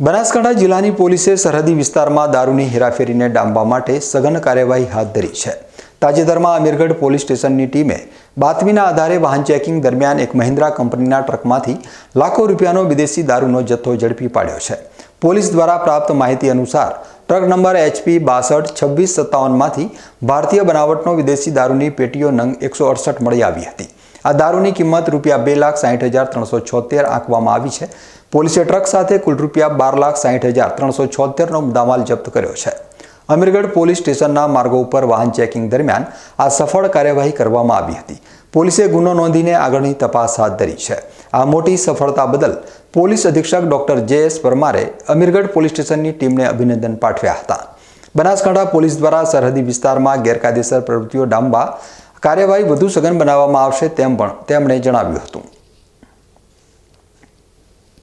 બનાસકાંઠા જિલ્લાની પોલીસે સરહદી વિસ્તારમાં દારૂની હેરાફેરીને ડામવા માટે સઘન કાર્યવાહી હાથ ધરી છે. તાજેતરમાં અમીરગઢ પોલીસ સ્ટેશનની ટીમે બાતમીના આધારે વાહન ચેકિંગ દરમિયાન એક મહિન્દ્રા કંપનીના ટ્રકમાંથી લાખો રૂપિયાનો વિદેશી દારૂનો જથ્થો ઝડપી પાડ્યો છે. પોલીસ દ્વારા પ્રાપ્ત માહિતી અનુસાર, ટ્રક નંબર એચપી બાસઠ છવ્વીસ સત્તાવનમાંથી ભારતીય બનાવટનો વિદેશી દારૂની પેટીઓ નંગ એકસો અડસઠ મળી આવી હતી. આ દારૂની કિંમત રૂપિયા બે લાખ સાઠ હજાર ત્રણસો છોતેર આંકવામાં આવી છે. પોલીસે ટ્રક સાથે કુલ રૂપિયા બાર લાખ સાઠ હજાર ત્રણસો છોતેરનો મુદ્દામાલ જપ્ત કર્યો છે. અમીરગઢ પોલીસ સ્ટેશનના માર્ગો ઉપર વાહન ચેકિંગ દરમિયાન આ સફળ કાર્યવાહી કરવામાં આવી હતી. પોલીસે ગુનો નોંધીને આગળની તપાસ હાથ ધરી છે. આ મોટી સફળતા બદલ પોલીસ અધિક્ષક ડોક્ટર જે એસ પરમારે અમીરગઢ પોલીસ સ્ટેશનની ટીમને અભિનંદન પાઠવ્યા હતા. બનાસકાંઠા પોલીસ દ્વારા સરહદી વિસ્તારમાં ગેરકાયદેસર પ્રવૃત્તિઓ ડામવા કાર્યવાહી વધુ સઘન બનાવવામાં આવશે તેમ પણ તેમણે જણાવ્યું હતું.